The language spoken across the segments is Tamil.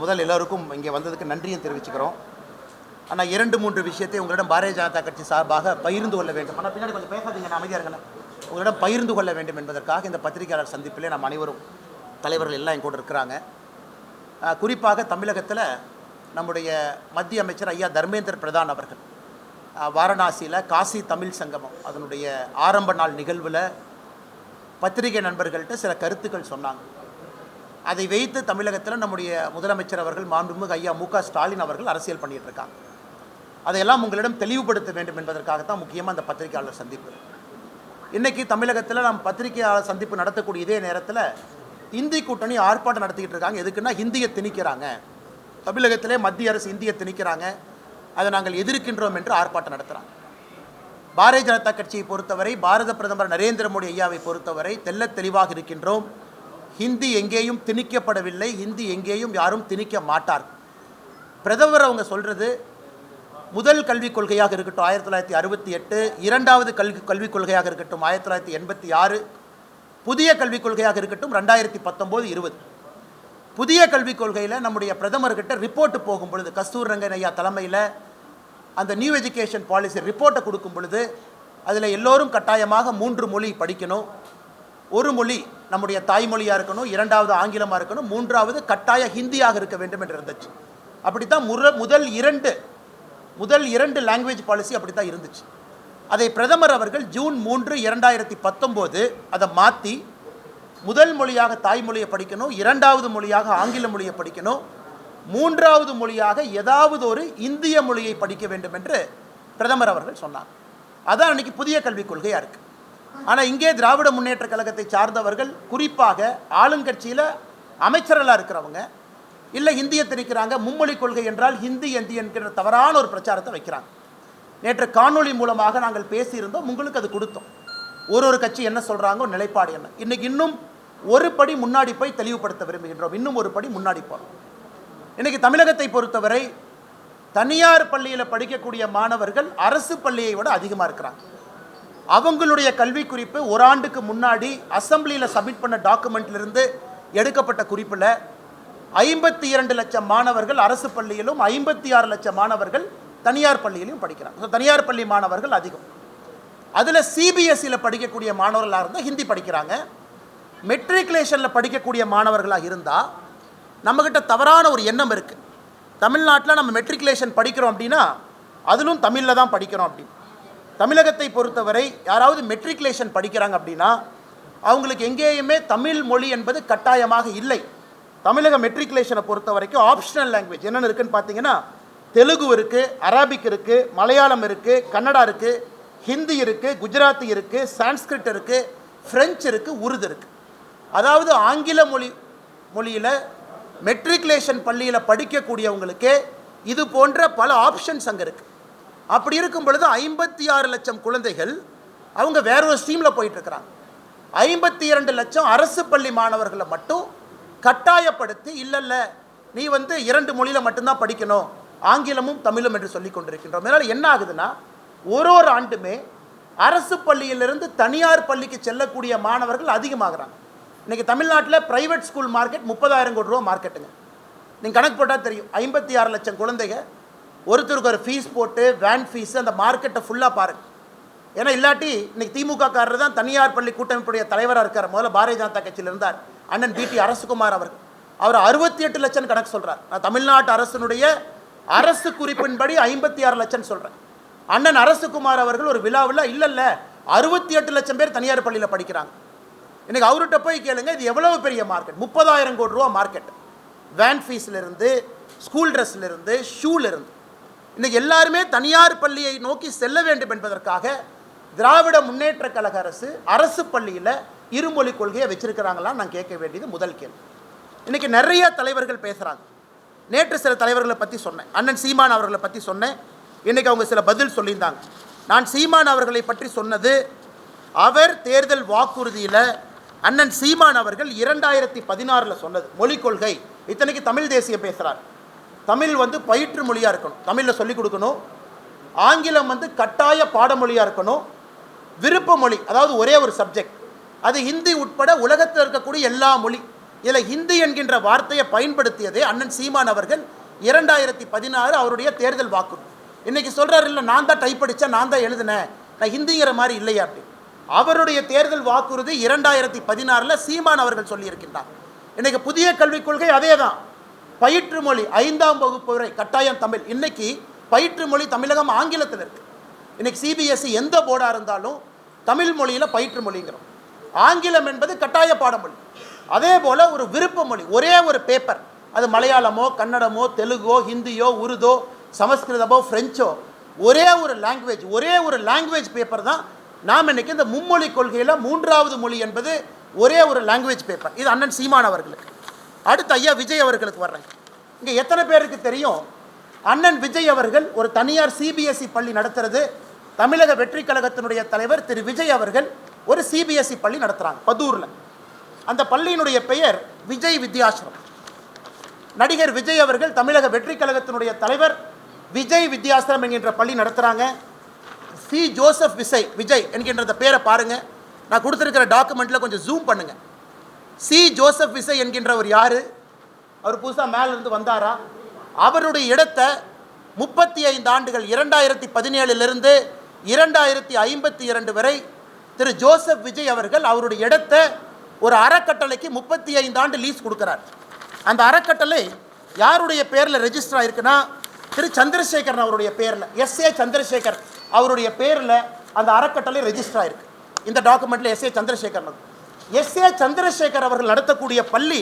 முதல் எல்லோருக்கும் இங்கே வந்ததுக்கு நன்றியும் தெரிவிச்சுக்கிறோம். ஆனால் இரண்டு மூன்று விஷயத்தை உங்களிடம் பாரதிய ஜனதா கட்சி சார்பாக பகிர்ந்து கொள்ள வேண்டும். ஆனால் பின்னாடி கொஞ்சம் பேசாதீங்க நான் அமைதியாக உங்களிடம் பகிர்ந்து கொள்ள வேண்டும் என்பதற்காக இந்த பத்திரிகையாளர் சந்திப்பிலே நாம் அனைவரும் தலைவர்கள் எல்லாம் என் கூட இருக்கிறாங்க. குறிப்பாக தமிழகத்தில் நம்முடைய மத்திய அமைச்சர் ஐயா தர்மேந்திர பிரதான் அவர்கள். வாரணாசியில் காசி தமிழ் சங்கமம் அதனுடைய ஆரம்ப நாள் நிகழ்வில் பத்திரிகை நண்பர்கள்ட்ட சில கருத்துக்கள் சொன்னாங்க. அதை வைத்து தமிழகத்தில் நம்முடைய முதலமைச்சர் அவர்கள் மாண்புமிகு ஐயா மு க ஸ்டாலின் அவர்கள் அரசியல் பண்ணிகிட்டு இருக்காங்க. அதையெல்லாம் உங்களிடம் தெளிவுபடுத்த வேண்டும் என்பதற்காகத்தான் முக்கியமாக அந்த பத்திரிகையாளர் சந்திப்பு. இன்றைக்கி தமிழகத்தில் நாம் பத்திரிகையாளர் சந்திப்பு நடத்தக்கூடிய இதே நேரத்தில் இந்தி கூட்டணி ஆர்ப்பாட்டம் நடத்திக்கிட்டு இருக்காங்க. எதுக்குன்னா ஹிந்தியை திணிக்கிறாங்க. தமிழகத்திலே மத்திய அரசு இந்தியை திணிக்கிறாங்க. அதை நாங்கள் எதிர்க்கின்றோம் என்று ஆர்ப்பாட்டம் நடத்துகிறாங்க பாரதிய ஜனதா கட்சியை பொறுத்தவரை பாரத பிரதமர் நரேந்திர மோடி ஐயாவை பொறுத்தவரை தெல்ல தெளிவாக இருக்கின்றோம். ஹிந்தி எங்கேயும் திணிக்கப்படவில்லை ஹிந்தி எங்கேயும் யாரும் திணிக்க மாட்டார். பிரதமர் அவங்க சொல்கிறது முதல் கல்விக் கொள்கையாக இருக்கட்டும் ஆயிரத்தி தொள்ளாயிரத்தி அறுபத்தி எட்டு இரண்டாவது கல்வி கல்விக் கொள்கையாக இருக்கட்டும் ஆயிரத்தி தொள்ளாயிரத்தி எண்பத்தி ஆறு புதிய கல்விக் கொள்கையாக இருக்கட்டும் ரெண்டாயிரத்தி பத்தொம்போது இருபது. புதிய கல்விக் கொள்கையில் நம்முடைய பிரதமர்கிட்ட ரிப்போர்ட்டு போகும் பொழுது கஸ்தூர் ரங்கன் ஐயா தலைமையில் அந்த நியூ எஜுகேஷன் பாலிசி ரிப்போர்ட்டை கொடுக்கும் பொழுது அதில் எல்லோரும் கட்டாயமாக மூன்று மொழி படிக்கணும். ஒரு மொழி நம்முடைய தாய்மொழியாக இருக்கணும் இரண்டாவது ஆங்கிலமாக இருக்கணும் மூன்றாவது கட்டாய ஹிந்தியாக இருக்க வேண்டும் என்று இருந்துச்சு. அப்படித்தான் முற முதல் இரண்டு முதல் இரண்டு லாங்குவேஜ் பாலிசி அப்படி தான் இருந்துச்சு. அதை பிரதமர் அவர்கள் ஜூன் மூன்று இரண்டாயிரத்தி பத்தொம்போது அதை மாற்றி முதல் மொழியாக தாய்மொழியை படிக்கணும் இரண்டாவது மொழியாக ஆங்கில மொழியை படிக்கணும் மூன்றாவது மொழியாக ஏதாவது ஒரு இந்திய மொழியை படிக்க வேண்டும் என்று பிரதமர் அவர்கள் சொன்னார். அதான் அன்னைக்கு புதிய கல்விக் கொள்கையாக இருக்குது ஆனால் இங்கே திராவிட முன்னேற்ற கழகத்தை சார்ந்தவர்கள் குறிப்பாக ஆளுங்கட்சியில் அமைச்சர்களாக இருக்கிறவங்க இல்லை ஹிந்தியை திணிக்கிறாங்க மும்மொழி கொள்கை என்றால் ஹிந்தி ஹிந்தி என்கிற தவறான ஒரு பிரச்சாரத்தை வைக்கிறாங்க. நேற்று காணொளி மூலமாக நாங்கள் பேசியிருந்தோம் உங்களுக்கு அது கொடுத்தோம். ஒரு ஒரு கட்சி என்ன சொல்கிறாங்க நிலைப்பாடு என்ன? இன்னைக்கு இன்னும் ஒரு படி முன்னாடி போய் தெளிவுபடுத்த விரும்புகின்றோம் இன்னும் ஒரு படி முன்னாடி போகிறோம் இன்னைக்கு தமிழகத்தை பொறுத்தவரை தனியார் பள்ளியில் படிக்கக்கூடிய மாணவர்கள் அரசு பள்ளியை விட அதிகமாக இருக்கிறாங்க. அவங்களுடைய கல்வி குறிப்பு ஒரு ஆண்டுக்கு முன்னாடி அசம்பிளியில் சப்மிட் பண்ண டாக்குமெண்ட்லேருந்து எடுக்கப்பட்ட குறிப்பில் ஐம்பத்தி இரண்டு லட்சம் மாணவர்கள் அரசு பள்ளியிலும் ஐம்பத்தி ஆறு லட்சம் மாணவர்கள் தனியார் பள்ளியிலும் படிக்கிறாங்க. ஸோ தனியார் பள்ளி மாணவர்கள் அதிகம். அதில் சிபிஎஸ்சியில் படிக்கக்கூடிய மாணவர்களாக இருந்தால் ஹிந்தி படிக்கிறாங்க. மெட்ரிகுலேஷனில் படிக்கக்கூடிய மாணவர்களாக இருந்தால் நம்மக்கிட்ட தவறான ஒரு எண்ணம் இருக்குது தமிழ்நாட்டில் நம்ம மெட்ரிகுலேஷன் படிக்கிறோம் அப்படின்னா அதிலும் தமிழில் தான் படிக்கிறோம் அப்படின்னு. தமிழகத்தை பொறுத்தவரை யாராவது மெட்ரிகுலேஷன் படிக்கிறாங்க அப்படின்னா அவங்களுக்கு எங்கேயுமே தமிழ் மொழி என்பது கட்டாயமாக இல்லை. தமிழக மெட்ரிகுலேஷனை பொறுத்த வரைக்கும் ஆப்ஷனல் லாங்குவேஜ் என்னென்ன இருக்குன்னு பார்த்தீங்கன்னா தெலுங்கு இருக்குது அராபிக் இருக்குது மலையாளம் இருக்குது கன்னடா இருக்குது ஹிந்தி இருக்குது குஜராத்தி இருக்குது சான்ஸ்கிரிட் இருக்குது ஃப்ரெஞ்சு இருக்குது உருது இருக்குது அதாவது ஆங்கில மொழி மொழியில் மெட்ரிகுலேஷன் பள்ளியில் படிக்கக்கூடியவங்களுக்கு இது போன்ற பல ஆப்ஷன்ஸ் அங்கே இருக்குது அப்படி இருக்கும் பொழுது ஐம்பத்தி ஆறு லட்சம் குழந்தைகள் அவங்க வேற ஒரு ஸ்ட்ரீமில் போயிட்டுருக்கிறாங்க. ஐம்பத்தி இரண்டு லட்சம் அரசு பள்ளி மாணவர்களை மட்டும் கட்டாயப்படுத்தி இல்லை இல்லை நீ வந்து இரண்டு மொழியில் மட்டும்தான் படிக்கணும். ஆங்கிலமும் தமிழும் என்று சொல்லி கொண்டிருக்கின்றோம். அதனால் என்ன ஆகுதுன்னா ஒரு ஒரு ஆண்டுமே அரசு பள்ளியிலிருந்து தனியார் பள்ளிக்கு செல்லக்கூடிய மாணவர்கள் அதிகமாகிறாங்க. இன்றைக்கி தமிழ்நாட்டில் ப்ரைவேட் ஸ்கூல் மார்க்கெட் முப்பதாயிரம் கோடி ரூபா மார்க்கெட்டுங்க நீங்கள் கணக்கு போட்டால் தெரியும். ஐம்பத்தி ஆறு லட்சம் குழந்தைங்க ஒருத்தருக்கு ஒரு ஃபீஸ் போட்டு வேன் ஃபீஸ் அந்த மார்க்கெட்டை ஃபுல்லாக பாருங்க ஏன்னா இல்லாட்டி இன்னைக்கு திமுக காரர் தான் தனியார் பள்ளி கூட்டமைப்புடைய தலைவராக இருக்கார். முதல்ல பாரதிய ஜனதா கட்சியில் இருந்தார். அண்ணன் பிடி அரசுகுமார் அவர் அவர் அறுபத்தி எட்டு லட்சம் கணக்கு சொல்கிறார் நான் தமிழ்நாட்டு அரசனுடைய அரசு குறிப்பின்படி ஐம்பத்தி ஆறு லட்சம் சொல்கிறேன் அண்ணன் அரசுகுமார் அவர்கள் ஒரு விழாவில் இல்லை இல்லை அறுபத்தி எட்டு லட்சம் பேர் தனியார் பள்ளியில் படிக்கிறாங்க. இன்றைக்கி அவர்கிட்ட போய் கேளுங்க இது எவ்வளவு பெரிய மார்க்கெட் முப்பதாயிரம் கோடி ரூபா மார்க்கெட் வேன் ஃபீஸ்லேருந்து ஸ்கூல் ட்ரெஸ்லேருந்து ஷூலேருந்து இன்னைக்கு எல்லாருமே தனியார் பள்ளியை நோக்கி செல்ல வேண்டும் என்பதற்காக திராவிட முன்னேற்ற கழக அரசு அரசு பள்ளியில் இருமொழி கொள்கையை வச்சிருக்கிறாங்களா நான் கேட்க வேண்டியது முதல் கேள்வி. இன்னைக்கு நிறைய தலைவர்கள் பேசுகிறாங்க நேற்று சில தலைவர்களை பற்றி சொன்னேன். அண்ணன் சீமான் அவர்களை பற்றி சொன்னேன். இன்னைக்கு அவங்க சில பதில் சொல்லியிருந்தாங்க. நான் சீமான் அவர்களை பற்றி சொன்னது அவர் தேர்தல் வாக்குறுதியில் அண்ணன் சீமான் அவர்கள் இரண்டாயிரத்தி பதினாறில் சொன்னது மொழிக் கொள்கை. இத்தனைக்கு தமிழ் தேசியம் பேசுகிறார் தமிழ் வந்து பயிற்று மொழியாக இருக்கணும். தமிழில் சொல்லிக் கொடுக்கணும். ஆங்கிலம் வந்து கட்டாய பாடமொழியாக இருக்கணும். விருப்ப மொழி அதாவது ஒரே ஒரு சப்ஜெக்ட் அது ஹிந்தி உட்பட உலகத்தில் இருக்கக்கூடிய எல்லா மொழி. இதில் ஹிந்தி என்கின்ற வார்த்தையை பயன்படுத்தியதே அண்ணன் சீமான் அவர்கள் இரண்டாயிரத்தி பதினாறு அவருடைய தேர்தல் வாக்கு. இன்றைக்கி சொல்கிறார் இல்லை நான் தான் டைப் அடித்தேன் நான் தான் எழுதினேன். நான் ஹிந்திங்கிற மாதிரி இல்லையா? அப்படி. அவருடைய தேர்தல் வாக்குறுதி இரண்டாயிரத்தி பதினாறில் சீமான் அவர்கள் சொல்லியிருக்கின்றார். இன்றைக்கு புதிய கல்விக் கொள்கை அதே தான் பயிற்று மொழி ஐந்தாம் வகுப்பு வரை கட்டாயம் தமிழ். இன்னைக்கு பயிற்று மொழி தமிழகம் ஆங்கிலத்தில் இருக்குது இன்றைக்கி சிபிஎஸ்சி எந்த போர்டாக இருந்தாலும் தமிழ் மொழியில் பயிற்று மொழிங்கிறோம் ஆங்கிலம் என்பது கட்டாய பாடமொழி. அதே போல் ஒரு விருப்ப மொழி ஒரே ஒரு பேப்பர் அது மலையாளமோ கன்னடமோ தெலுங்கோ ஹிந்தியோ உருதோ சமஸ்கிருதமோ ஃப்ரெஞ்சோ ஒரே ஒரு லாங்குவேஜ் ஒரே ஒரு லாங்குவேஜ் பேப்பர் தான் நாம் இன்னைக்கு இந்த மும்மொழி கொள்கையில் மூன்றாவது மொழி என்பது ஒரே ஒரு லாங்குவேஜ் பேப்பர் இது அண்ணன் சீமான் அவர்களுக்கு. அடுத்து ஐயா விஜய் அவர்களுக்கு வர்றேன். இங்கே எத்தனை பேருக்கு தெரியும்? அண்ணன் விஜய் அவர்கள் ஒரு தனியார் சிபிஎஸ்இ பள்ளி நடத்துறது. தமிழக வெற்றி கழகத்தினுடைய தலைவர் திரு விஜய் அவர்கள் ஒரு சிபிஎஸ்இ பள்ளி நடத்துகிறாங்க பதூரில். அந்த பள்ளியினுடைய பெயர் விஜய் வித்யாசிரம் நடிகர் விஜய் அவர்கள் தமிழக வெற்றி கழகத்தினுடைய தலைவர் விஜய் வித்யாசிரம் என்கின்ற பள்ளி நடத்துகிறாங்க சி. ஜோசப் விசை விஜய் என்கின்ற பேரை பாருங்கள் நான் கொடுத்துருக்கிற டாக்குமெண்ட்டில் கொஞ்சம் ஜூம் பண்ணுங்கள் சி. ஜோசப் விசை என்கின்றவர் யார்? அவர் புதுசாக மேலிருந்து வந்தாரா? அவருடைய இடத்தை முப்பத்தி ஐந்து ஆண்டுகள் இரண்டாயிரத்தி பதினேழுலேருந்து இரண்டாயிரத்தி ஐம்பத்தி இரண்டு வரை திரு. ஜோசப் விஜய் அவர்கள் அவருடைய இடத்தை ஒரு அறக்கட்டளைக்கு முப்பத்தி ஐந்து ஆண்டு லீஸ் கொடுக்குறார். அந்த அறக்கட்டளை யாருடைய பேரில் ரெஜிஸ்டர் ஆயிருக்குன்னா திரு. சந்திரசேகரன் அவருடைய பேரில் எஸ் ஏ சந்திரசேகர் அவருடைய பேரில் அந்த அறக்கட்டளை ரெஜிஸ்டர் ஆயிருக்கு. இந்த டாக்குமெண்ட்டில் S A Chandrasekaran S A Chandrasekhar அவர்கள் நடத்தக்கூடிய பள்ளி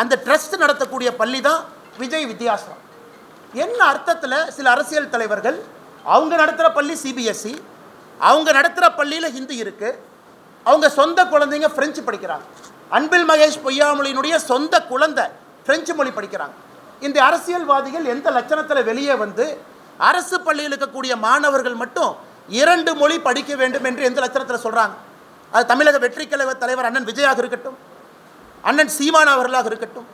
அந்த ட்ரஸ்ட் நடத்தக்கூடிய பள்ளி தான் விஜய் வித்யாசிரம். என்ன அர்த்தத்தில் சில அரசியல் தலைவர்கள் அவங்க நடத்துகிற பள்ளி சிபிஎஸ்சி அவங்க நடத்துகிற பள்ளியில் ஹிந்தி இருக்குது அவங்க சொந்த குழந்தைங்க ஃப்ரெஞ்சு படிக்கிறாங்க. அன்பில் மகேஷ் பொய்யாமொழியினுடைய சொந்த குழந்தை ஃப்ரெஞ்சு மொழி படிக்கிறாங்க. இந்த அரசியல்வாதிகள் எந்த லட்சணத்தில் வெளியே வந்து அரசு பள்ளியில் இருக்கக்கூடிய மாணவர்கள் மட்டும் இரண்டு மொழி படிக்க வேண்டும் என்று எந்த லட்சணத்தில் சொல்கிறாங்க அது தமிழக வெற்றி கழக தலைவர் அண்ணன் விஜயாக இருக்கட்டும் அண்ணன் சீமான் அவர்களாக இருக்கட்டும்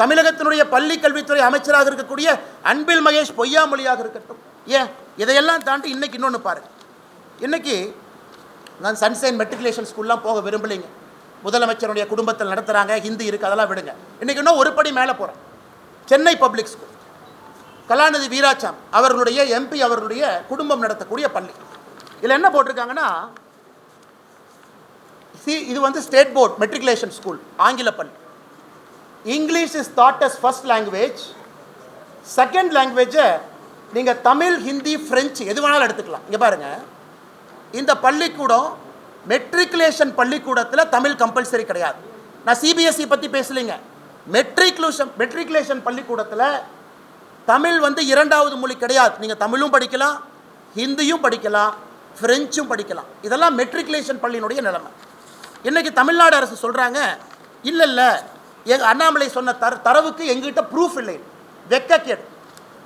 தமிழகத்தினுடைய பள்ளி கல்வித்துறை அமைச்சராக இருக்கக்கூடிய அன்பில் மகேஷ் பொய்யாமொழியாக இருக்கட்டும். ஏன்? இதையெல்லாம் தாண்டி இன்றைக்கி இன்னொன்று பாருங்கள் இன்னைக்கு நான் சன்சைன் மெட்ரிகுலேஷன் ஸ்கூல்லாம் போக விரும்பலைங்க. முதலமைச்சருடைய குடும்பத்தில் நடத்துகிறாங்க ஹிந்தி இருக்குது அதெல்லாம் விடுங்க. இன்றைக்கி இன்னும் ஒரு படி மேலே போகிறேன் சென்னை பப்ளிக் ஸ்கூல் கலாநிதி வீராச்சாம் அவர்களுடைய எம்பி அவர்களுடைய குடும்பம் நடத்தக்கூடிய பள்ளி. இதில் என்ன போட்டிருக்காங்கன்னா சி இது வந்து ஸ்டேட் போர்ட் மெட்ரிகுலேஷன் ஸ்கூல் ஆங்கில பள்ளி English is that as first language second லாங்குவேஜை நீங்கள் தமிழ் ஹிந்தி ஃப்ரெஞ்சு எது வேணாலும் எடுத்துக்கலாம். இங்கே பாருங்கள் இந்த பள்ளிக்கூடம் மெட்ரிகுலேஷன் பள்ளிக்கூடத்தில் தமிழ் கம்பல்சரி கிடையாது. நான் சிபிஎஸ்சி பற்றி பேசலைங்க. மெட்ரிகுலேஷன் மெட்ரிகுலேஷன் பள்ளிக்கூடத்தில் தமிழ் வந்து இரண்டாவது மொழி கிடையாது. நீங்கள் தமிழும் படிக்கலாம் ஹிந்தியும் படிக்கலாம் ஃப்ரெஞ்சும் படிக்கலாம். இதெல்லாம் மெட்ரிகுலேஷன் பள்ளியினுடைய நிலைமை. இன்றைக்கி தமிழ்நாடு அரசு சொல்கிறாங்க இல்லை இல்லை எங்கள் அண்ணாமலை சொன்ன தர தரவுக்கு எங்கிட்ட ப்ரூஃப் இல்லை. வெக்கக்கேடு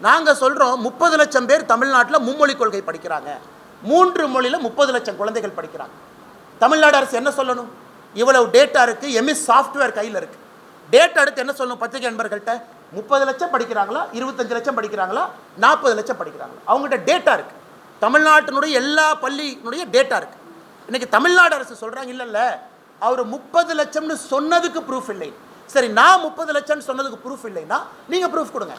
நாங்கள் சொல்கிறோம் முப்பது லட்சம் பேர் தமிழ்நாட்டில் மும்மொழி கொள்கை படிக்கிறாங்க. மூன்று மொழியில் முப்பது லட்சம் குழந்தைகள் படிக்கிறாங்க. தமிழ்நாடு அரசு என்ன சொல்லணும்? இவ்வளவு டேட்டா இருக்குது எம்எஸ் சாஃப்ட்வேர் கையில் இருக்குது டேட்டா எடுத்து என்ன சொல்லணும் பத்திரிகை நண்பர்கள்ட்ட? முப்பது லட்சம் படிக்கிறாங்களா? இருபத்தஞ்சு லட்சம் படிக்கிறாங்களா? நாற்பது லட்சம் படிக்கிறாங்களா? அவங்ககிட்ட டேட்டா இருக்குது தமிழ்நாட்டினுடைய எல்லா பள்ளியினுடைய டேட்டா இருக்குது இன்னைக்கு தமிழ்நாடு அரசு சொல்கிறாங்க இல்லைல்ல அவர் முப்பது லட்சம்னு சொன்னதுக்கு ப்ரூஃப் இல்லை. சரி நான் முப்பது லட்சம்னு சொன்னதுக்கு ப்ரூஃப் இல்லைன்னா நீங்கள் ப்ரூஃப் கொடுங்க.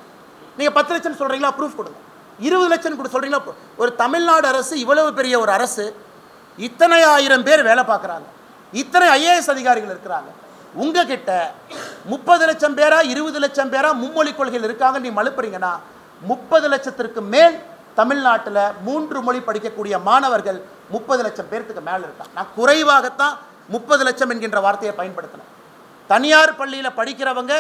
நீங்கள் பத்து லட்சம் சொல்கிறீங்களா ப்ரூஃப் கொடுங்க. இருபது லட்சம் கொடு சொல்கிறீங்களா ஒரு தமிழ்நாடு அரசு இவ்வளவு பெரிய ஒரு அரசு இத்தனை ஆயிரம் பேர் வேலை பார்க்குறாங்க. இத்தனை ஐஏஎஸ் அதிகாரிகள் இருக்கிறாங்க. உங்ககிட்ட முப்பது லட்சம் பேரா இருபது லட்சம் பேரா மும்மொழி கொள்கையில் இருக்காங்க நீ மழுப்புறீங்கன்னா முப்பது லட்சத்திற்கு மேல் தமிழ்நாட்டில் மூன்று மொழி படிக்கக்கூடிய மாணவர்கள் முப்பது லட்சம் பேர்த்துக்கு மேலே இருக்கான் நான் குறைவாகத்தான் முப்பது லட்சம் என்கின்ற வார்த்தையை பயன்படுத்தினேன். தனியார் பள்ளியில் படிக்கிறவங்க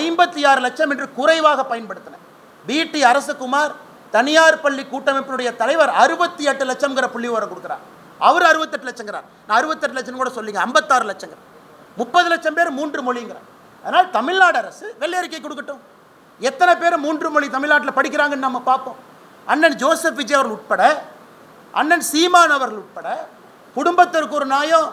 ஐம்பத்தி ஆறு லட்சம் என்று குறைவாக பயன்படுத்தினேன். பிடி அரசகுமார் தனியார் பள்ளி கூட்டமைப்பினுடைய தலைவர் அறுபத்தி எட்டு லட்சம்ங்கிற புள்ளி வர கொடுக்குறார். அவர் அறுபத்தெட்டு லட்சங்கிறார். நான் அறுபத்தெட்டு லட்சம் கூட சொல்லிங்க ஐம்பத்தாறு லட்சங்கிற முப்பது லட்சம் பேர் மூன்று மொழிங்கிறார். அதனால் தமிழ்நாடு அரசு வெள்ளை அறிக்கை கொடுக்கட்டும். எத்தனை பேர் மூன்று மொழி தமிழ்நாட்டில் படிக்கிறாங்கன்னு நம்ம பார்ப்போம். அண்ணன் ஜோசப் விஜய் அவர்கள் உட்பட அண்ணன் சீமான் அவர்கள் உட்பட குடும்பத்திற்கு ஒரு நியாயம்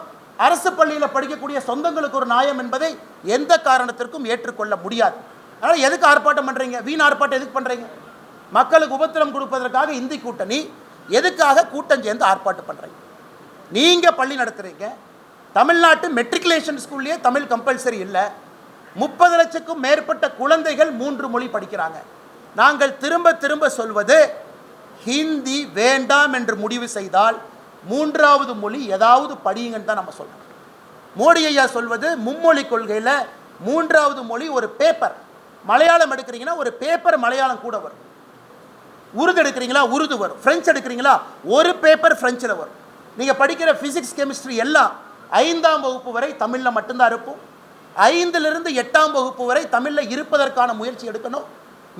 அரசு பள்ளியில் படிக்கக்கூடிய சொந்தங்களுக்கு ஒரு நியாயம் என்பதை எந்த காரணத்திற்கும் ஏற்றுக்கொள்ள முடியாது. அதனால் எதுக்கு ஆர்ப்பாட்டம் பண்ணுறீங்க வீண் ஆர்ப்பாட்டம் எதுக்கு பண்ணுறீங்க மக்களுக்கு உபத்திரம் கொடுப்பதற்காக இந்தி கூட்டணி எதுக்காக கூட்டம் சேர்ந்து ஆர்ப்பாட்டம் பண்ணுறீங்க நீங்கள் பள்ளி நடத்துகிறீங்க தமிழ்நாட்டு மெட்ரிகுலேஷன் ஸ்கூல்லேயே தமிழ் கம்பல்சரி இல்லை. முப்பது லட்சக்கும் மேற்பட்ட குழந்தைகள் மூன்று மொழி படிக்கிறாங்க. நாங்கள் திரும்ப திரும்ப சொல்வது ஹிந்தி வேண்டாம் என்று முடிவு செய்தால் மூன்றாவது மொழி ஏதாவது படியுங்கன்னு தான் நம்ம சொல்லணும். மோடி ஐயா சொல்வது மும்மொழி கொள்கையில் மூன்றாவது மொழி ஒரு பேப்பர் மலையாளம் எடுக்கிறீங்கன்னா ஒரு பேப்பர் மலையாளம் கூட வரும். உருது எடுக்கிறீங்களா உருது வரும். ஃப்ரெஞ்சு எடுக்கிறீங்களா ஒரு பேப்பர் ஃப்ரெஞ்சில் வரும். நீங்கள் படிக்கிற ஃபிசிக்ஸ் கெமிஸ்ட்ரி எல்லாம் ஐந்தாம் வகுப்பு வரை தமிழில் மட்டும்தான் இருப்போம் ஐந்திலிருந்து எட்டாம் வகுப்பு வரை தமிழில் இருப்பதற்கான முயற்சி எடுக்கணும்.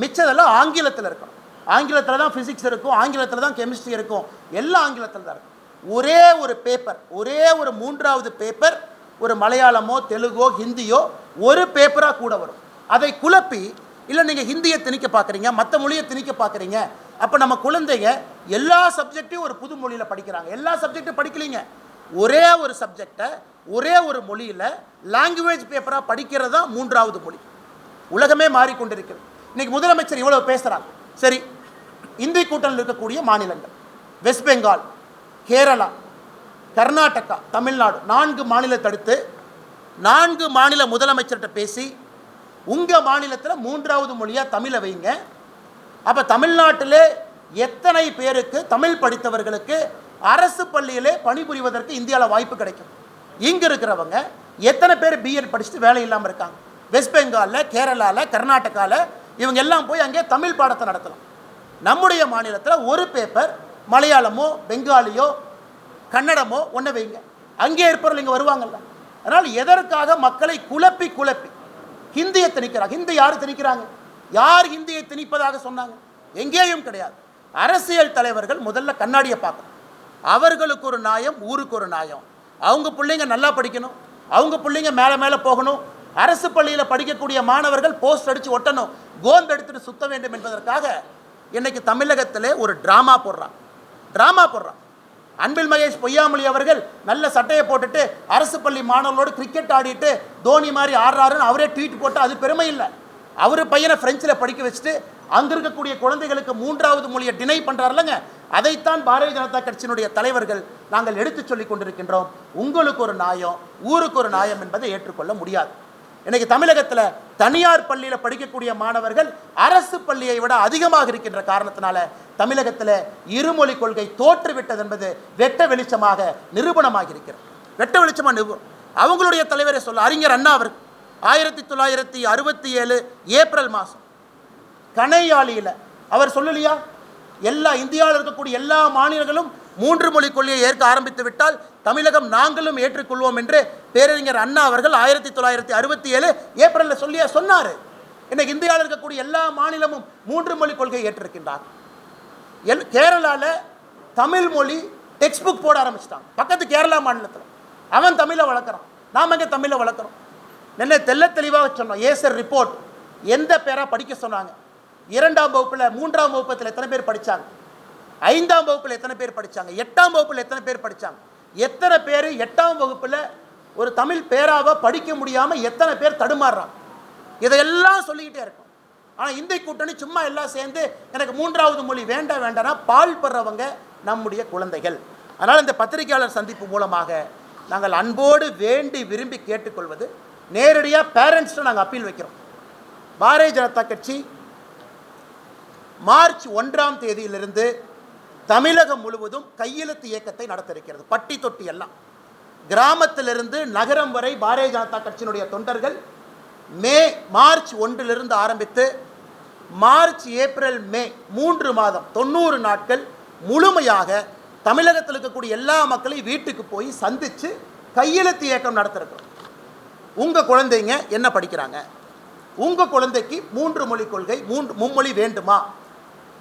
மிச்சதெல்லாம் ஆங்கிலத்தில் இருக்கணும். ஆங்கிலத்தில் தான் ஃபிசிக்ஸ் இருக்கும் ஆங்கிலத்தில் தான் கெமிஸ்ட்ரி இருக்கும். எல்லாம் ஆங்கிலத்தில் தான் இருக்கும். ஒரே ஒரு பேப்பர் ஒரே ஒரு மூன்றாவது பேப்பர் ஒரு மலையாளமோ தெலுங்கோ ஹிந்தியோ ஒரு பேப்பராக கூட வரும். அதை குழப்பி இல்லை நீங்கள் ஹிந்தியை திணிக்க பார்க்குறீங்க மற்ற மொழியை திணிக்க பார்க்குறீங்க அப்போ நம்ம குழந்தைங்க எல்லா சப்ஜெக்டையும் ஒரு புது மொழியில் படிக்கிறாங்க. எல்லா சப்ஜெக்டும் படிக்கலீங்க. ஒரே ஒரு சப்ஜெக்டை ஒரே ஒரு மொழியில் லாங்குவேஜ் பேப்பராக படிக்கிறது தான் மூன்றாவது மொழி. உலகமே மாறிக்கொண்டிருக்கிறது. இன்றைக்கி முதலமைச்சர் இவ்வளோ பேசுகிறாங்க சரி இந்திய கூட்டணியில் இருக்கக்கூடிய மாநிலங்கள். வெஸ்ட் பெங்கால் கேரளா கர்நாடகா தமிழ்நாடு நான்கு மாநிலத்தை அடுத்து நான்கு மாநில முதலமைச்சர்கிட்ட பேசி உங்கள் மாநிலத்தில் மூன்றாவது மொழியாக தமிழை வைங்க. அப்போ தமிழ்நாட்டிலே எத்தனை பேருக்கு தமிழ் படித்தவர்களுக்கு அரசு பள்ளியிலே பணிபுரிவதற்கு இந்தியாவில் வாய்ப்பு கிடைக்கும்? இங்கே இருக்கிறவங்க எத்தனை பேர் பிஎட் படிச்சுட்டு வேலை இல்லாமல் இருக்காங்க? வெஸ்ட் பெங்காலில் கேரளாவில் கர்நாடகாவில் இவங்க எல்லாம் போய் அங்கே தமிழ் பாடத்தை நடத்தலாம். நம்முடைய மாநிலத்தில் ஒரு பேப்பர் மலையாளமோ பெங்காலியோ கன்னடமோ ஒன்று வைங்க. அங்கே இருப்பவர்கள் இங்கே வருவாங்கல்ல. அதனால் எதற்காக மக்களை குழப்பி குழப்பி? ஹிந்தியை திணிக்கிறாங்க. ஹிந்தி யார் திணிக்கிறாங்க? யார் ஹிந்தியை திணிப்பதாக சொன்னாங்க? எங்கேயும் கிடையாது. அரசியல் தலைவர்கள் முதல்ல கண்ணாடியை பார்க்கணும். அவர்களுக்கு ஒரு நியாயம் ஊருக்கு ஒரு நியாயம். அவங்க பிள்ளைங்க நல்லா படிக்கணும். அவங்க பிள்ளைங்க மேலே மேலே போகணும். அரசு பள்ளியில் படிக்கக்கூடிய மாணவர்கள் போஸ்ட் அடித்து ஒட்டணும். கோந்து எடுத்துட்டு சுத்த வேண்டும் என்பதற்காக இன்றைக்கு தமிழகத்திலே ஒரு ட்ராமா போடுறான். ட்ராமா போடுறான். அன்பில் மகேஷ் பொய்யாமொழி அவர்கள் நல்ல சட்டையை போட்டுட்டு அரசு பள்ளி மாணவர்களோடு கிரிக்கெட் ஆடிட்டு தோனி மாதிரி ஆடுறாருன்னு அவரே ட்வீட் போட்டு அது பெருமை இல்லை. அவர் பையனை ஃப்ரெஞ்சில் படிக்க வச்சுட்டு அங்கே இருக்கக்கூடிய குழந்தைகளுக்கு மூன்றாவது மொழியை டினை பண்ணுறாருலங்க அதைத்தான் பாரதிய ஜனதா கட்சியினுடைய தலைவர்கள் நாங்கள் எடுத்துச் சொல்லிக் கொண்டிருக்கின்றோம். உங்களுக்கு ஒரு நியாயம் ஊருக்கு ஒரு நியாயம் என்பதை ஏற்றுக்கொள்ள முடியாது. இன்னைக்கு தமிழகத்தில் தனியார் பள்ளியில் படிக்கக்கூடிய மாணவர்கள் அரசு பள்ளியை விட அதிகமாக இருக்கின்ற காரணத்தினால தமிழகத்தில் இருமொழி கொள்கை தோற்றுவிட்டது என்பது வெட்ட வெளிச்சமாக நிரூபணமாக இருக்கிறது. வெட்ட வெளிச்சமாக நிரூபம் அவங்களுடைய தலைவரை சொல்ல அறிஞர் அண்ணா அவர் ஆயிரத்தி தொள்ளாயிரத்தி அறுபத்தி ஏழு ஏப்ரல் மாதம் கனையாளியில் அவர் சொல்லலையா? எல்லா இந்தியாவில் இருக்கக்கூடிய எல்லா மாநிலங்களும் மூன்று மொழி கொள்கையை ஏற்க ஆரம்பித்து விட்டால் தமிழகம் நாங்களும் ஏற்றுக்கொள்வோம் என்று பேரறிஞர் அண்ணா அவர்கள் ஆயிரத்தி தொள்ளாயிரத்தி அறுபத்தி ஏழு ஏப்ரலில் சொல்லியா சொன்னார். இன்னைக்கு இந்தியாவில் இருக்கக்கூடிய எல்லா மாநிலமும் மூன்று மொழி கொள்கையை ஏற்றிருக்கின்றார். எல் கேரளாவில் தமிழ் மொழி டெக்ஸ்ட் புக் போட ஆரம்பிச்சிட்டாங்க பக்கத்து கேரளா மாநிலத்தில். அவன் தமிழை வளர்க்குறான். நாம் இங்கே தமிழை வளர்க்குறோம்? நின்ன தெல்ல தெளிவாக சொன்னோம். ஏசர் ரிப்போர்ட் எந்த பேராக படிக்க சொன்னாங்க? இரண்டாம் வகுப்பில் மூன்றாம் வகுப்பத்தில் எத்தனை பேர் படித்தாங்க ஐந்தாம் வகுப்பில் எத்தனை பேர் படித்தாங்க எட்டாம் வகுப்பில் எத்தனை பேர் படித்தாங்க எத்தனை பேர் எட்டாம் வகுப்பில் ஒரு தமிழ் பேராவை படிக்க முடியாமல் எத்தனை பேர் தடுமாறுறாங்க? இதையெல்லாம் சொல்லிக்கிட்டே இருக்கும். ஆனால் இந்திய கூட்டணி சும்மா எல்லாம் சேர்ந்து எனக்கு மூன்றாவது மொழி வேண்டாம் வேண்டாம்னா பால் பெறவங்க நம்முடைய குழந்தைகள். அதனால் இந்த பத்திரிகையாளர் சந்திப்பு மூலமாக நாங்கள் அன்போடு வேண்டி விரும்பி கேட்டுக்கொள்வது நேரடியாக பேரண்ட்ஸ்ட்டு நாங்கள் அப்பீல் வைக்கிறோம். பாரதிய ஜனதா கட்சி மார்ச் ஒன்றாம் தேதியிலிருந்து தமிழகம் முழுவதும் கையெழுத்து இயக்கத்தை நடத்த இருக்கிறது பட்டி தொட்டி எல்லாம். கிராமத்திலிருந்து நகரம் வரை பாரதிய ஜனதா கட்சியினுடைய தொண்டர்கள் மே மார்ச் ஒன்றிலிருந்து ஆரம்பித்து மார்ச் ஏப்ரல் மே மூன்று மாதம் தொண்ணூறு நாட்கள் முழுமையாக தமிழகத்தில் இருக்கக்கூடிய எல்லா மக்களையும் வீட்டுக்கு போய் சந்தித்து கையெழுத்து இயக்கம் நடத்திருக்கிறோம். உங்கள் குழந்தைங்க என்ன படிக்கிறாங்க? உங்கள் குழந்தைக்கு மூன்று மொழி கொள்கை மூன்று மும்மொழி வேண்டுமா?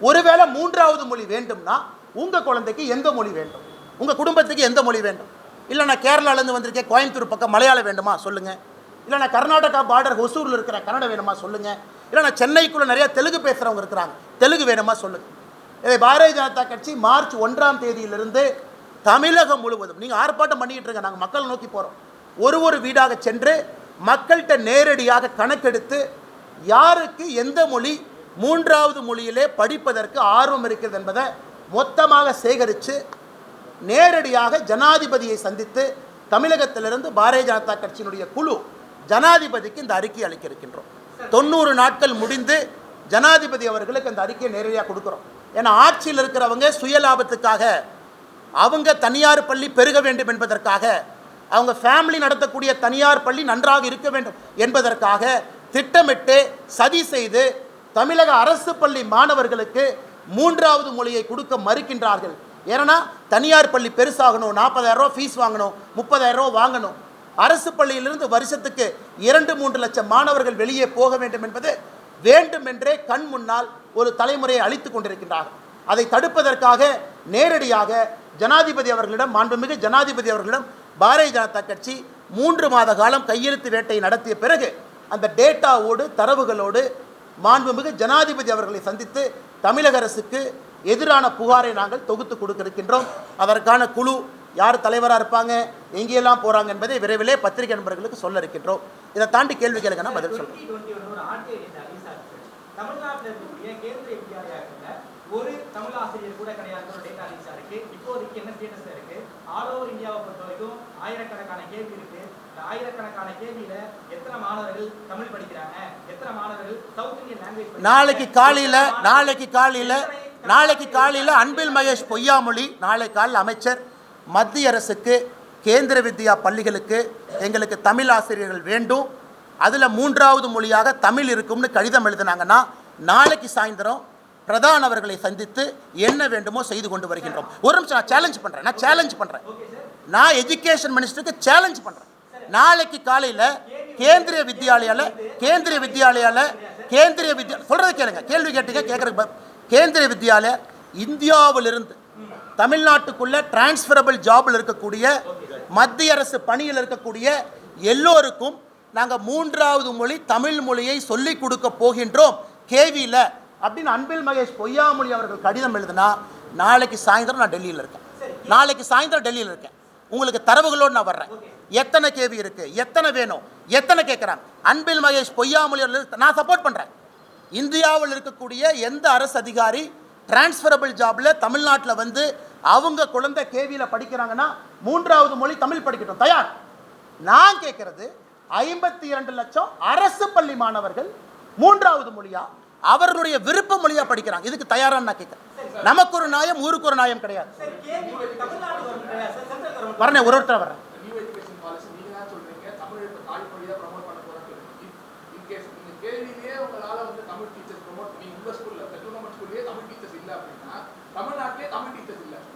ஒருவேளை மூன்றாவது மொழி வேண்டும்னா உங்கள் குழந்தைக்கு எந்த மொழி வேண்டும்? உங்கள் குடும்பத்துக்கு எந்த மொழி வேண்டும்? இல்லை நான் கேரளாலேருந்து வந்திருக்கேன் கோயம்புத்தூர் பக்கம் மலையாளம் வேண்டுமா? சொல்லுங்கள் இல்லை நான் கர்நாடகா பார்டர் ஒசூரில் இருக்கிற கன்னடம் வேணுமா? சொல்லுங்கள் இல்லை நான் சென்னைக்குள்ளே நிறையா தெலுங்கு பேசுகிறவங்க இருக்கிறாங்க. தெலுங்கு வேணுமா? சொல்லுங்கள் இதை பாரதிய ஜனதா கட்சி மார்ச் ஒன்றாம் தேதியிலிருந்து தமிழகம் முழுவதும் நீங்கள் ஆர்ப்பாட்டம் பண்ணிக்கிட்டு இருங்க நாங்கள் மக்கள் நோக்கி போகிறோம் ஒரு ஒரு வீடாக சென்று மக்கள்கிட்ட நேரடியாக கணக்கெடுத்து யாருக்கு எந்த மொழி மூன்றாவது மொழியிலே படிப்பதற்கு ஆர்வம் இருக்கிறது என்பதை மொத்தமாக சேகரித்து நேரடியாக ஜனாதிபதியை சந்தித்து தமிழகத்திலிருந்து பாரதிய ஜனதா கட்சியினுடைய குழு ஜனாதிபதிக்கு இந்த அறிக்கை அளிக்க இருக்கின்றோம் தொண்ணூறு நாட்கள் முடிந்து ஜனாதிபதி அவர்களுக்கு அந்த அறிக்கையை நேரடியாக கொடுக்குறோம். ஏன்னா ஆட்சியில் இருக்கிறவங்க சுயலாபத்துக்காக அவங்க தனியார் பள்ளி பெருக வேண்டும் என்பதற்காக அவங்க ஃபேமிலி நடத்தக்கூடிய தனியார் பள்ளி நன்றாக இருக்க வேண்டும் என்பதற்காக திட்டமிட்டு சதி செய்து தமிழக அரசு பள்ளி மாணவர்களுக்கு மூன்றாவது மொழியை கொடுக்க மறுக்கின்றார்கள். ஏன்னா தனியார் பள்ளி பெருசாகணும். நாற்பதாயிரம் ரூபா ஃபீஸ் வாங்கணும். முப்பதாயிரம் ரூபா வாங்கணும். அரசு பள்ளியிலிருந்து வருஷத்துக்கு இரண்டு மூன்று லட்சம் மாணவர்கள் வெளியே போக வேண்டும் என்பது வேண்டுமென்றே கண் முன்னால் ஒரு தலைமுறையை அழித்து கொண்டிருக்கின்றார்கள். அதை தடுப்பதற்காக நேரடியாக ஜனாதிபதி அவர்களிடம் மாண்புமிகு ஜனாதிபதி அவர்களிடம் பாரதிய ஜனதா கட்சி மூன்று மாத காலம் கையெழுத்து வேட்டை நடத்திய பிறகு அந்த டேட்டாவோடு தரவுகளோடு மாண்புமிகு ஜனாதிபதி அவர்களை சந்தித்து தமிழக அரசுக்கு எதிரான புகாரை நாங்கள் தொகுத்து கொடுக்க இருக்கின்றோம் அதற்கான குழு யார் தலைவராக இருப்பாங்க எங்கெல்லாம் போகிறாங்க என்பதை விரைவிலே பத்திரிகை நண்பர்களுக்கு சொல்ல இருக்கின்றோம். இதை தாண்டி கேள்வி கேளுங்க நான் பதில் சொல்கிறேன் ஒரு தமிழ் ஆசிரியர் கூட கிடையாது இப்போதைக்கு என்ன ஸ்டேட்டஸ்ல இருக்கு? ஆல் ஓவர் இந்தியாவை பொறுத்த வரைக்கும் ஆயிரக்கணக்கான கேள்வி இருக்கு. இந்த ஆயிரக்கணக்கான கேள்வியில எத்தனை மாணவர்கள் தமிழ் படிக்கிறாங்க? எத்தனை மாணவர்கள் சவுத் இந்தியன் லாங்குவேஜ் நாளைக்கு காலையில் நாளைக்கு காலையில் நாளைக்கு காலையில் அன்பில் மகேஷ் பொய்யாமொழி நாளை காலையில் அமைச்சர் மத்திய அரசுக்கு கேந்திர வித்யா பள்ளிகளுக்கு எங்களுக்கு தமிழ் ஆசிரியர்கள் வேண்டும். அதில் மூன்றாவது மொழியாக தமிழ் இருக்கும்னு கடிதம் எழுதினாங்கன்னா நாளைக்கு சாயந்தரம் பிரதான் அவர்களை சந்தித்து என்ன வேண்டுமோ செய்து கொண்டு வருகின்றோம். ஒரு நிமிஷம் நான் சேலஞ்ச் பண்ணுறேன் நான் சேலஞ்ச் பண்ணுறேன் நான் எஜுகேஷன் மினிஸ்டருக்கு சேலஞ்ச் பண்ணுறேன் நாளைக்கு காலையில் கேந்திரிய வித்யாலயால கேந்திரிய வித்யாலயால கேந்திரிய வித்யா சொல்கிறத கேளுங்க. கேள்வி கேட்டுங்க கேட்குறதுக்கு கேந்திரிய வித்யாலய இந்தியாவிலிருந்து தமிழ்நாட்டுக்குள்ளே டிரான்ஸ்ஃபரபிள் ஜாபில் இருக்கக்கூடிய மத்திய அரசு பணியில் இருக்கக்கூடிய எல்லோருக்கும் நாங்கள் மூன்றாவது மொழி தமிழ் மொழியை சொல்லிக் கொடுக்க போகின்றோம். கேவியில் அப்படின்னு அன்பில் மகேஷ் பொய்யாமொழி அவர்கள் கடிதம் எழுதுனா நாளைக்கு சாயந்தரம் நான் டெல்லியில் இருக்கேன். நாளைக்கு சாயந்தரம் டெல்லியில் இருக்கேன். உங்களுக்கு தரவுகளோடு நான் வர்றேன். எத்தனை கேவி இருக்கு? எத்தனை வேணும்? எத்தனை கேட்குறாங்க அன்பில் மகேஷ் பொய்யாமொழி நான் சப்போர்ட் பண்ணுறேன் இந்தியாவில் இருக்கக்கூடிய எந்த அரசு அதிகாரி டிரான்ஸ்ஃபரபிள் ஜாப்ல தமிழ்நாட்டில் வந்து அவங்க குழந்தை கேவியில் படிக்கிறாங்கன்னா மூன்றாவது மொழி தமிழ் படிக்கட்டும். தயார். நான் கேட்கறது ஐம்பத்தி இரண்டு லட்சம் அரசு பள்ளி மாணவர்கள் மூன்றாவது மொழியா? அவர்களுடைய விருப்ப மொழியாக படிக்கிறாங்க. இதுக்கு தயாரான்னு நான் கேட்குறேன் நமக்கு ஒரு நியாயம் ஊருக்கு ஒரு நியாயம் கிடையாது. வரேன் ஒரு ஒருத்தர் வரேன்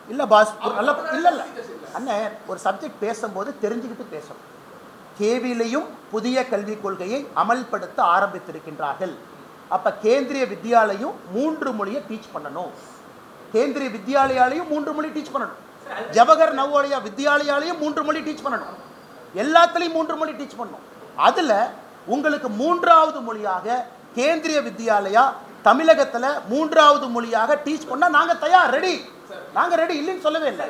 இல்லை பாஸ் நல்ல இல்லை இல்லை. அண்ணன் ஒரு சப்ஜெக்ட் பேசும்போது தெரிஞ்சுக்கிட்டு பேசணும். கேவிலையும் புதிய கல்விக் கொள்கையை அமல்படுத்த ஆரம்பித்திருக்கின்றார்கள். அப்போ கேந்திரிய வித்யாலயம் மூன்று மொழியை டீச் பண்ணணும். கேந்திரிய வித்யாலயாலையும் மூன்று மொழி டீச் பண்ணணும். ஜவஹர் நவோதயா வித்யாலயாலையும் மூன்று மொழி டீச் பண்ணணும். எல்லாத்துலேயும் மூன்று மொழி டீச் பண்ணணும். அதில் உங்களுக்கு மூன்றாவது மொழியாக கேந்திரிய வித்யாலயா தமிழகத்தில் மூன்றாவது மொழியாக டீச் பண்ணால் நாங்கள் தயார் ரெடி நாங்கள் ரெடி இல்லைன்னு சொல்லவே இல்லை.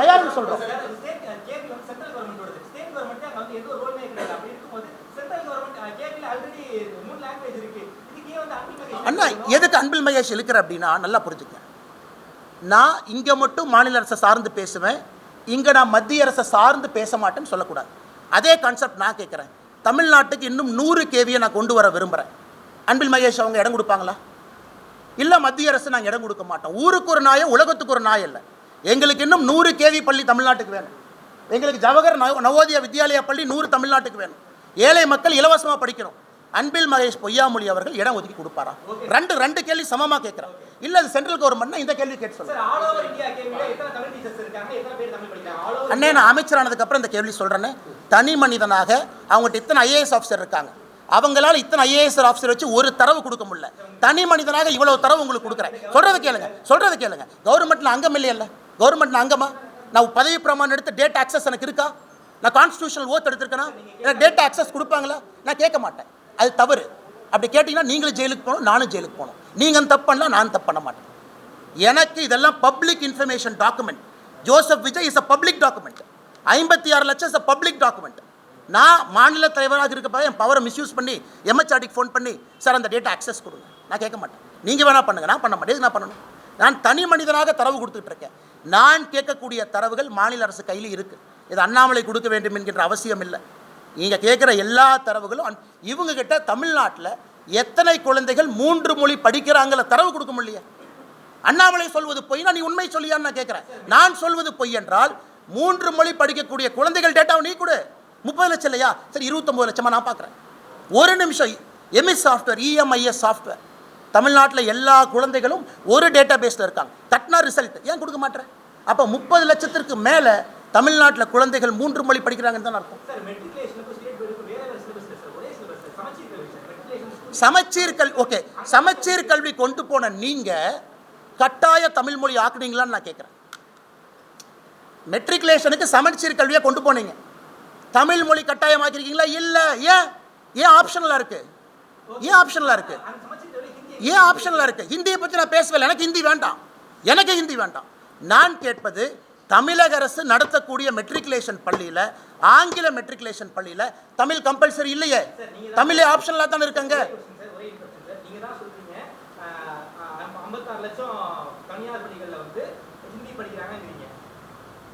தயார்னு சொல்கிறோம் சென்ட்ரல் கவர்மெண்ட் எந்த ஒரு அப்படி இருக்கும்போது சென்ட்ரல் கவர்மெண்ட் ஆல்ரெடி மூணு லாங்குவேஜ் இருக்கு. அண்ணா எதுக்கு அன்பில் மகேஷ் இழுக்கிற அப்படின்னா நல்லா புரிஞ்சுக்க. நான் இங்கே மட்டும் மாநில அரசை சார்ந்து பேசுவேன். இங்கே நான் மத்திய அரசை சார்ந்து பேச மாட்டேன்னு சொல்லக்கூடாது. அதே கான்செப்ட் நான் கேட்குறேன் தமிழ்நாட்டுக்கு இன்னும் நூறு கேவியை நான் கொண்டு வர விரும்புகிறேன் அன்பில் மகேஷ் அவங்க இடம் கொடுப்பாங்களா? இல்லை மத்திய அரசு நாங்கள் இடம் கொடுக்க மாட்டோம். ஊருக்கு ஒரு நாயோ உலகத்துக்கு ஒரு நாய் இல்லை. எங்களுக்கு இன்னும் நூறு கேவி பள்ளி தமிழ்நாட்டுக்கு வேணும். எங்களுக்கு ஜவஹர் நவ நவோதயா வித்யாலயா பள்ளி நூறு தமிழ்நாட்டுக்கு வேணும். ஏழை மக்கள் இலவசமாக படிக்கணும். அன்பில் மகேஷ் பொய்யாமொழி அவர்கள் இடம் ஒதுக்கி கொடுப்பாரா? ரெண்டு ரெண்டு கேள்வி சமமாக கேட்குறேன் இல்லை அது சென்ட்ரல் கவர்மெண்ட்னா இந்த கேள்வி கேட்டு சொல்லுங்க. அண்ணே நான் அமைச்சரானதுக்கப்புறம் இந்த கேள்வி சொல்கிறேன்னு தனி மனிதனாக அவங்ககிட்ட இத்தனை ஐஏஎஸ் ஆஃபீஸர் இருக்காங்க. அவங்களால இத்தனை ஐஏஎஸ் ஆஃபீஸர் வச்சு ஒரு தரவு கொடுக்க முடியல. தனி மனிதனாக இவ்வளவு தரவு உங்களுக்கு கொடுக்குறேன். சொல்றது கேளுங்க சொல்றது கேளுங்க. கவர்மெண்ட்ல அங்கம் இல்லையல்ல? கவர்மெண்ட்ல அங்கமா நான் பதவி பிரமாணம் எடுத்து டேட்டா அக்சஸ் எனக்கு இருக்கா? நான் கான்ஸ்டியூஷனல் ஓத் எடுத்திருக்கேனா? எனக்கு டேட்டா அக்சஸ் கொடுப்பாங்களா? நான் கேட்க மாட்டேன். அது தவறு. அப்படி கேட்டிங்கன்னா நீங்களும் ஜெயிலுக்கு போகணும் நானும் ஜெயிலுக்கு போகணும். நீங்கள் தப்பு பண்ணலாம் நான் தப்பு பண்ண மாட்டேன். எனக்கு இதெல்லாம் public information document Joseph Vijay is a public document ஐம்பத்தி ஆறு லட்சம் இஸ் அ பப்ளிக் டாக்குமெண்ட் நான் மாநில தலைவராக இருக்கப்ப என் பவரை மிஸ்யூஸ் பண்ணி எம்எச்ஆர்டிக்கு ஃபோன் பண்ணி சார் அந்த டேட்டா அக்சஸ் கொடுங்க. நான் கேட்க மாட்டேன். நீங்கள் வேணால் பண்ணுங்க நான் பண்ண மாட்டேன். நான் பண்ணணும்? நான் தனி மனிதனாக தரவு கொடுத்துட்டு இருக்கேன். நான் கேட்கக்கூடிய தரவுகள் மாநில அரசு கையில் இருக்குது இது அண்ணாமலை கொடுக்க வேண்டும் என்கின்ற அவசியம் இல்லை. நீங்கள் கேட்குற எல்லா தரவுகளும் அன்- இவங்க கிட்ட தமிழ்நாட்டில் எத்தனை குழந்தைகள் மூன்று மொழி படிக்கிறாங்கள தரவு கொடுக்க முடியல அண்ணாமலை சொல்வது பொய்னா நீ உண்மை சொல்லியான்னு நான் கேட்குறேன் நான் சொல்வது பொய் என்றால் மூன்று மொழி படிக்கக்கூடிய குழந்தைகள் டேட்டாவை நீ கொடு. முப்பது லட்சம் இல்லையா? சரி இருபத்தொம்பது லட்சமாக நான் பார்க்குறேன் ஒரு நிமிஷம் எம்எஸ் சாஃப்ட்வேர் இஎம்ஐஎஸ் சாஃப்ட்வேர் தமிழ்நாட்டில் எல்லா குழந்தைகளும் ஒரு டேட்டா பேஸில் இருக்காங்க. தட்னா ரிசல்ட் ஏன் கொடுக்க மாட்டேறேன் அப்போ முப்பது லட்சத்திற்கு மேலே தமிழ்நாட்டில் குழந்தைகள் மூன்று மொழி படிக்கிறாங்கன்னு தான் அர்த்தம் சார் மெட்ரிகுலேஷனுக்கும் ஸ்டேட் போர்டுக்கும் வேற வேற சிலபஸ் சார் ஒரே சிலபஸ் சார் சமச்சீர் கல்வி சார் மெட்ரிகுலேஷன் சமச்சீர் கல்வி ஓகே சமச்சீர் கல்வி கொண்டு போன நீங்க கட்டாய தமிழ் மொழி ஆக்குனீங்களான்னு நான் கேட்குறேன் மெட்ரிகுலேஷனுக்கு சமச்சீர் கல்வியை கொண்டு போனீங்க. தமிழ் மொழி கட்டாயமாக்கிருக்கீங்களா? இல்லை. ஏன்? ஏன் ஆப்ஷனலாக இருக்கு? ஏன் ஆப்ஷனலாக இருக்கு? ஏன் ஆப்ஷனலாக இருக்கு? ஹிந்தியை பற்றி நான் பேசவில்லை. எனக்கு ஹிந்தி வேண்டாம். எனக்கு ஹிந்தி வேண்டாம். நான் கேட்பது தமிழக அரசு நடத்தக்கூடிய மெட்ரிகுலேஷன் பள்ளியில் ஆங்கில மெட்ரிகுலேஷன் பள்ளியில் தமிழ் கம்பல்சரி இல்லையே. தமிழே ஆப்ஷனலாக தானே இருக்காங்க.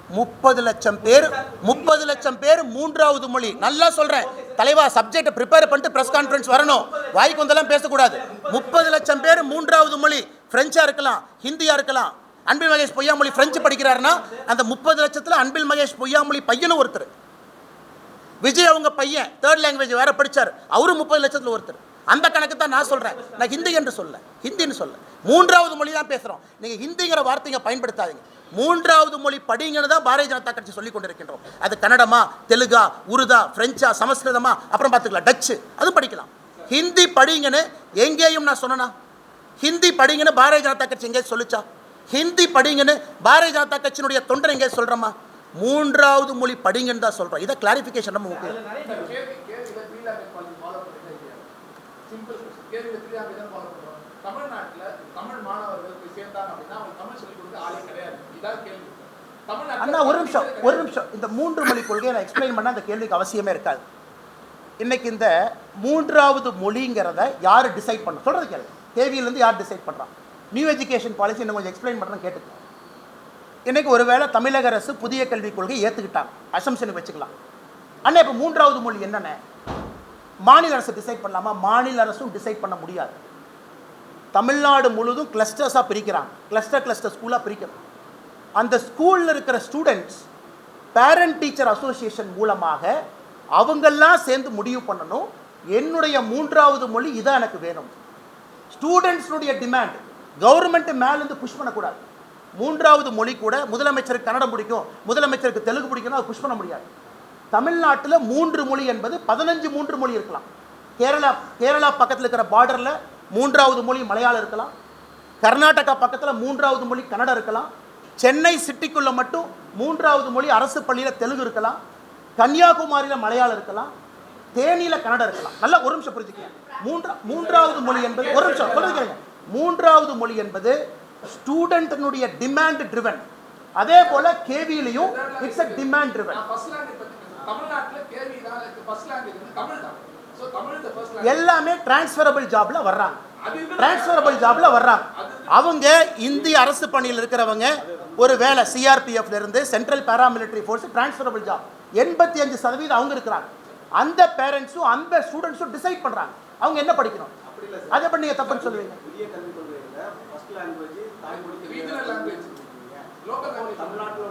முப்பது லட்சம் பேர் முப்பது லட்சம் பேர் மூன்றாவது மொழி. நல்லா சொல்றேன். தலைவா சப்ஜெக்ட் ப்ரிப்பேர் பண்ணிட்டு பிரஸ் கான்ஃபரன்ஸ் வரணும். வாய்க்கு வந்தெல்லாம் பேசக்கூடாது. முப்பது லட்சம் பேர் மூன்றாவது மொழி. பிரெஞ்சா இருக்கலாம் ஹிந்தியா இருக்கலாம். அன்பில் மகேஷ் பொய்யாமொழி பிரெஞ்சு படிக்கிறாருன்னா அந்த முப்பது லட்சத்தில் அன்பில் மகேஷ் பொய்யாமொழி பையனும் ஒருத்தர். விஜய் அவங்க பையன் தேர்ட் லாங்குவேஜ் வேற படிச்சார். அவரும் முப்பது லட்சத்தில் ஒருத்தர். அந்த கணக்கு தான் நான் சொல்றேன். நான் ஹிந்தி என்று சொல்ல ஹிந்தின்னு சொல்ல. மூன்றாவது மொழி தான் பேசுறோம். நீங்க ஹிந்திங்கிற வார்த்தைங்க பயன்படுத்தாதீங்க. மூன்றாவது மொழி படிங்கன்னு தான் பாரதிய ஜனதா கட்சி சொல்லி கொண்டிருக்கின்றோம். அது கன்னடமா தெலுங்கா உருதா பிரெஞ்சா சமஸ்கிருதமா அப்புறம் பார்த்துக்கலாம். டச்சு அதுவும் படிக்கலாம். ஹிந்தி படிங்கன்னு எங்கேயும் நான் சொன்னேன்னா ஹிந்தி படிங்கன்னு பாரதிய ஜனதா கட்சி எங்கேயும் சொல்லுச்சா? ஹிந்தி படிங்கன்னு பாரதிய ஜனதா கட்சியினுடைய தொண்டர் எங்கேயும் சொல்கிறோமா மூன்றாவது மொழி படிங்கன்னு தான் சொல்றோம். இதை கிளாரிஃபிகேஷன் நம்ம முக்கியம். அண்ணா ஒரு நிமிஷம் ஒரு நிமிஷம். இந்த மூன்று மொழி கொள்கையை நான் எக்ஸ்பிளைன் பண்ண அந்த கேள்விக்கு அவசியமே இருக்காது. இன்னைக்கு இந்த மூன்றாவது மொழிங்கிறத யார் டிசைட் பண்ண சொல்றது கேள்வி தேவியிலேருந்து யார் டிசைட் பண்ணுறான் நியூ எஜுகேஷன் பாலிசி இன்னும் கொஞ்சம் எக்ஸ்பிளைன் பண்ணுறேன் கேட்டுக்கோ. இன்றைக்கி ஒருவேளை தமிழக அரசு புதிய கல்விக் கொள்கை ஏற்றுக்கிட்டாங்க அசம்ஷனுக்கு வச்சுக்கலாம். அண்ணா இப்போ மூன்றாவது மொழி என்னென்ன மாநில அரசு டிசைட் பண்ணலாமா? மாநில அரசும் டிசைட் பண்ண முடியாது. தமிழ்நாடு முழுதும் கிளஸ்டர்ஸாக பிரிக்கிறாங்க. கிளஸ்டர் கிளஸ்டர் ஸ்கூலாக பிரிக்கிறாங்க. அந்த ஸ்கூலில் இருக்கிற ஸ்டூடெண்ட்ஸ் பேரண்ட் டீச்சர் அசோசியேஷன் மூலமாக அவங்கெல்லாம் சேர்ந்து முடிவு பண்ணணும். என்னுடைய மூன்றாவது மொழி இதான் எனக்கு வேணும். ஸ்டூடெண்ட்ஸுடைய டிமாண்ட் கவர்மெண்ட் மேலேருந்து புஷ் பண்ணக்கூடாது. மூன்றாவது மொழி கூட முதலமைச்சருக்கு கன்னடம் பிடிக்கும். முதலமைச்சருக்கு தெலுங்கு பிடிக்கும்னா அது புஷ் பண்ண முடியாது. தமிழ்நாட்டில் மூன்று மொழி என்பது பதினஞ்சு மூன்று மொழி இருக்கலாம். கேரளா கேரளா பக்கத்தில் இருக்கிற பார்டரில் மூன்றாவது மொழி மலையாளம் இருக்கலாம். கர்நாடகா பக்கத்தில் மூன்றாவது மொழி கன்னடம் இருக்கலாம். சென்னை சிட்டிக்குள்ளே மட்டும் மூன்றாவது மொழி அரசு பள்ளியில் தெலுங்கு இருக்கலாம். கன்னியாகுமரியில் மலையாளம் இருக்கலாம். தேனியில் கன்னடம் இருக்கலாம். நல்லா ஒரு நிமிஷம் புரிஞ்சுக்கங்க. மூன்றா மூன்றாவது மொழி என்பது ஒரு நிமிஷம் சொல்லுங்க மூன்றாவது மொழி என்பது ஸ்டூடெண்ட்டினுடைய டிமாண்ட் ட்ரிவன் அதே போல கேவிலையும் இட்ஸ் அ டிமாண்ட் ட்ரிவன் நான் ஃபர்ஸ்ட் லாங்குவேஜ் பத்தி பேசுறேன். தமிழ்நாட்டுல கேள்வி தான் ஃபர்ஸ்ட் லாங்குவேஜ் வந்து தமிழ் தான். So Tamil the first language எல்லாமே டிரான்ஸ்ஃபரபிள் ஜாப்ல வர்றாங்க. டிரான்ஸ்ஃபரபிள் ஜாப்ல வர்றாங்க. அவங்க இந்திய அரசு பணியில் இருக்கிறவங்க ஒரு வேலை சிஆர்பிஎஃப்ல இருந்து central paramilitary force transferable job எண்பத்தி அஞ்சு சதவீதம் அவங்க இருக்கிறாங்க. அந்த பேரண்ட்ஸும் அந்த ஸ்டூடெண்ட்ஸும் டிசைட் பண்றாங்க. அவங்க என்ன படிக்கணும்? அதை நீங்க தப்புன்னு சொல்லுவீங்க? தமிழ்நாட்டில்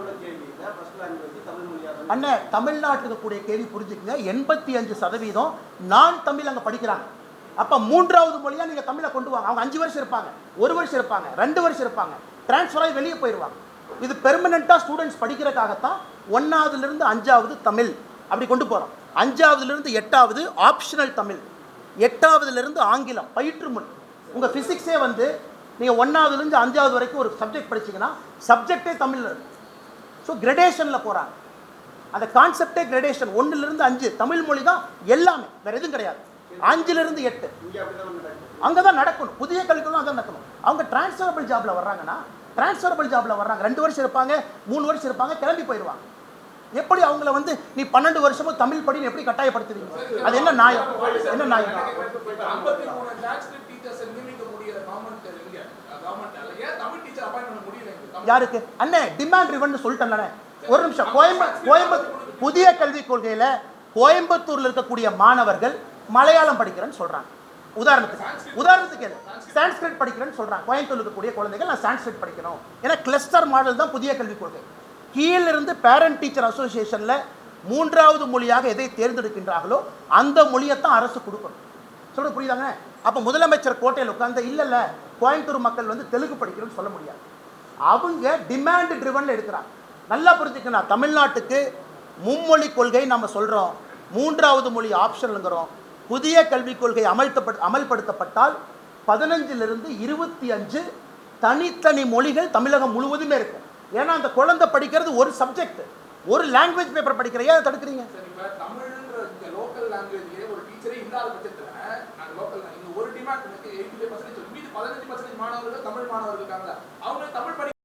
அண்ணே தமிழ்நாட்டில் இருக்கக்கூடிய கேள்வி புரிஞ்சுக்கங்க. எண்பத்தி அஞ்சு சதவீதம் நான் தமிழ் அங்கே படிக்கிறாங்க. அப்போ மூன்றாவது மொழியாக நீங்கள் தமிழை கொண்டு வாங்க. அவங்க அஞ்சு வருஷம் இருப்பாங்க ஒரு வருஷம் இருப்பாங்க ரெண்டு வருஷம் இருப்பாங்க. ட்ரான்ஸ்ஃபர் ஆகி வெளியே போயிடுவாங்க. இது பெர்மனெண்ட்டாக ஸ்டூடெண்ட்ஸ் படிக்கிறதுக்காகத்தான் ஒன்றாவதுலேருந்து அஞ்சாவது தமிழ் அப்படி கொண்டு போகிறோம் அஞ்சாவதுலேருந்து எட்டாவது ஆப்ஷனல் தமிழ். எட்டாவதுலேருந்து ஆங்கிலம் பயிற்று மொழி உங்கள் ஃபிசிக்ஸே வந்து நீங்கள் ஒன்றாவதுலேருந்து அஞ்சாவது வரைக்கும் ஒரு சப்ஜெக்ட் படிச்சீங்கன்னா சப்ஜெக்டே தமிழில் இருக்கும் ஸோ கிரடேஷனில் போகிறாங்க அந்த கான்செப்டே கிரடேஷன் ஒன்றுலேருந்து அஞ்சு. தமிழ் மொழி தான் எல்லாமே. வேறு எதுவும் கிடையாது. அஞ்சுலேருந்து எட்டு. அங்கே தான் நடக்கணும். புதிய கல்விக்கு அங்கே நடக்கணும். அவங்க டிரான்ஸ்ஃபரபிள் ஜாபில் வர்றாங்கன்னா டிரான்ஸ்ஃபரபிள் ஜாபில் வர்றாங்க. ரெண்டு வருஷம் இருப்பாங்க மூணு வருஷம் இருப்பாங்க கிளம்பி போயிடுவாங்க. எப்படி அவங்கள வந்து நீ பன்னெண்டு வருஷமும் தமிழ் படின்னு எப்படி கட்டாயப்படுத்துவீங்க அது என்ன நியாயம்? என்ன நியாயம்? யாருக்கு? அண்ணே டிமாண்ட் ரிவன் சொல்லிட்டேன் ஒரு நிமிஷம். கோயம்பு கோயம்பு புதிய கல்விக் கொள்கையில கோயம்புத்தூர்ல இருக்கக்கூடிய மாணவர்கள் மலையாளம் படிக்கிறேன்னு சொல்றாங்க. உதாரணத்துக்கு உதாரணத்துக்கு என்ன? சான்ஸ்கிரிட். படிக்கிறேன்னு சொல்றாங்க. கோயம்புத்தூர்ல இருக்கக்கூடிய குழந்தைகள் நான் சான்ஸ்கிரிட் படிக்கணும் ஏன்னா கிளஸ்டர் மாடல் தான் புதிய கல்விக் கொள்கை. கீழிருந்து பேரண்ட் டீச்சர் அசோசியேஷன்ல மூன்றாவது மொழியாக எதை தேர்ந்தெடுக்கின்றார்களோ அந்த மொழியைத்தான் அரசு கொடுக்கணும். சொல்ல புரியுதாங்க அப்போ முதலமைச்சர் கோட்டையில் உட்கார்ந்து இல்ல இல்ல கோயம்புத்தூர் மக்கள் வந்து தெலுங்கு படிக்கணும்னு சொல்ல முடியாது. அவங்க டிமாண்ட் ட்ரிவனில் எடுக்கிறாங்க. நல்லா புரிஞ்சுக்கணும் தமிழ்நாட்டுக்கு மும்மொழி கொள்கை நம்ம சொல்கிறோம் மூன்றாவது மொழி ஆப்ஷனுங்கிறோம் புதிய கல்விக் கொள்கை அமல்த்தப்பட் அமல்படுத்தப்பட்டால் பதினஞ்சிலிருந்து இருபத்தி அஞ்சு தனித்தனி மொழிகள் தமிழகம் முழுவதுமே இருக்கும். ஏன்னா அந்த குழந்தை படிக்கிறது ஒரு சப்ஜெக்ட் ஒரு லாங்குவேஜ் பேப்பர் படிக்கிற ஏன் அதை தடுக்கிறீங்க? லோக்கல் ஒரு டீச்சரே இல்லாத பட்சத்தில் ஒரு டிமாண்ட் பதினஞ்சு பர்சன்டேஜ் மாணவர்கள் தமிழ் மாணவர்கள் இருக்காங்க. அவங்க தமிழ் படி